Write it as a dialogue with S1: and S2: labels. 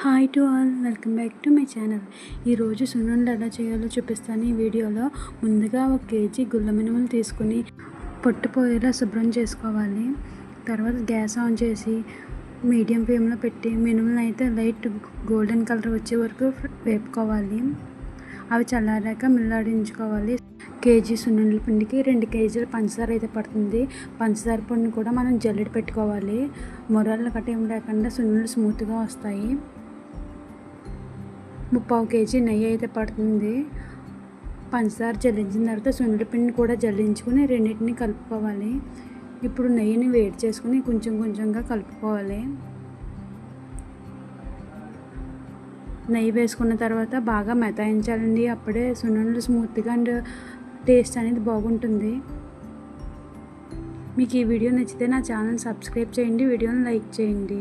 S1: Hi to all welcome back to my channel ఈరోజు సున్నుండలు ఎలా చేయాలో చూపిస్తాను. ఈ వీడియోలో ముందుగా ఒక కేజీ గుల్ల మినుములు తీసుకుని పొట్టుపోయేలా శుభ్రం చేసుకోవాలి. తర్వాత గ్యాస్ ఆన్ చేసి మీడియం ఫ్లేమ్లో పెట్టి మినుములు అయితే లైట్ గోల్డెన్ కలర్ వచ్చే వరకు వేపుకోవాలి. అవి చల్లారాక మిల్లాడించుకోవాలి. కేజీ సున్నుండల పిండికి రెండు కేజీల పంచదార అయితే పడుతుంది. పంచదార పిండిని కూడా మనం జల్లెడ పెట్టుకోవాలి. మొరళ్ళు గట్ట ఏం లేకుండా సున్నుండలు స్మూత్గా వస్తాయి. ముప్పావు కేజీ నెయ్యి అయితే పడుతుంది. పంచదార జల్లించిన తర్వాత సున్నుండ పిండి కూడా జల్లించుకుని రెండింటిని కలుపుకోవాలి. ఇప్పుడు నెయ్యిని వేడి చేసుకుని కొంచెం కొంచెంగా కలుపుకోవాలి. నెయ్యి వేసుకున్న తర్వాత బాగా మెతాయించాలండి అప్పుడే సున్నుండలు స్మూత్గా అండ్ టేస్ట్ అనేది బాగుంటుంది. మీకు ఈ వీడియో నచ్చితే నా ఛానల్ సబ్స్క్రైబ్ చేయండి. వీడియోని లైక్ చేయండి.